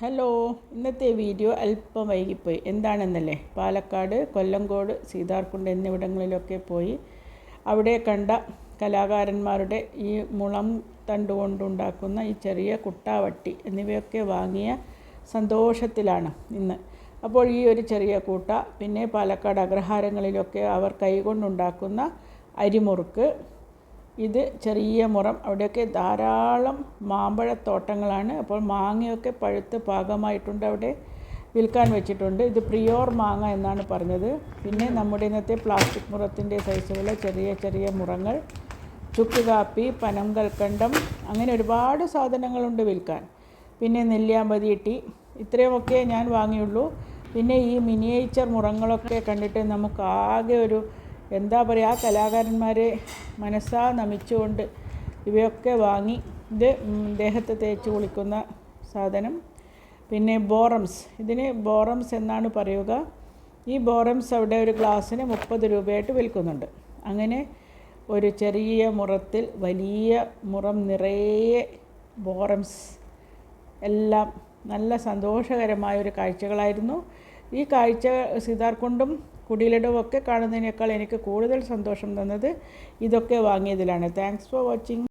Hello ഇന്നത്തെ video അല്പം വൈകിപ്പോയി. എന്താണെന്നല്ലേ? പാലക്കാട് കൊല്ലങ്കോട് സീതാർകുണ്ട് എന്നിവിടങ്ങളിലൊക്കെ പോയി അവിടെ കണ്ട കലാകാരന്മാരുടെ ഈ മുളം തണ്ട് കൊണ്ടുണ്ടാക്കുന്ന ഈ ചെറിയ കുട്ടാവട്ടി എന്നിവയൊക്കെ വാങ്ങിയ സന്തോഷത്തിലാണ് ഇന്ന്. അപ്പോൾ ഈ ഒരു ചെറിയ കൂട്ട പിന്നെ പാലക്കാട് അഗ്രഹാരങ്ങളിലൊക്കെ അവർ കൈകൊണ്ടുണ്ടാക്കുന്ന അരിമുറുക്ക് ഇത് ചെറിയ മുറം. അവിടെയൊക്കെ ധാരാളം മാമ്പഴത്തോട്ടങ്ങളാണ്. അപ്പോൾ മാങ്ങയൊക്കെ പഴുത്ത് പാകമായിട്ടുണ്ട് അവിടെ. വിൽക്കാൻ വെച്ചിട്ടുണ്ട്. ഇത് പ്രിയോർ മാങ്ങ എന്നാണ് പറഞ്ഞത്. പിന്നെ നമ്മുടെ ഇന്നത്തെ പ്ലാസ്റ്റിക് മുറത്തിന്റെ സൈസുള്ള ചെറിയ ചെറിയ മുറങ്ങൾ. ചുക്ക് കാപ്പി പനം കൽക്കണ്ടം അങ്ങനെ ഒരുപാട് സാധനങ്ങളുണ്ട് വിൽക്കാൻ. പിന്നെ നെല്ലിയാമ്പതി ഇട്ടി ഇത്രയുമൊക്കെ ഞാൻ വാങ്ങിയുള്ളൂ. പിന്നെ ഈ മിനിയേച്ചർ മുറങ്ങളൊക്കെ കണ്ടിട്ട് നമുക്ക് ആകെ ഒരു എന്താ പറയുക ആ കലാകാരന്മാരെ മനസ്സാ നമിച്ചുകൊണ്ട് ഇവയൊക്കെ വാങ്ങി ഇത് ദേഹത്ത് തേച്ച് കുളിക്കുന്ന സാധനം. പിന്നെ ബോറംസ് ഇതിന് ബോറംസ് എന്നാണ് പറയുക. ഈ ബോറംസ് അവിടെ ഒരു ഗ്ലാസ്സിന് മുപ്പത് രൂപയായിട്ട് വിൽക്കുന്നുണ്ട്. അങ്ങനെ ഒരു ചെറിയ മുറത്തിൽ വലിയ മുറം നിറയെ ബോറംസ് എല്ലാം നല്ല സന്തോഷകരമായ ഒരു കാഴ്ചകളായിരുന്നു. ഈ കാഴ്ച സീതാർകുണ്ടും കുടിലിടവും ഒക്കെ കാണുന്നതിനേക്കാൾ എനിക്ക് കൂടുതൽ സന്തോഷം തന്നത് ഇതൊക്കെ വാങ്ങിയതിലാണ്. Thanks for watching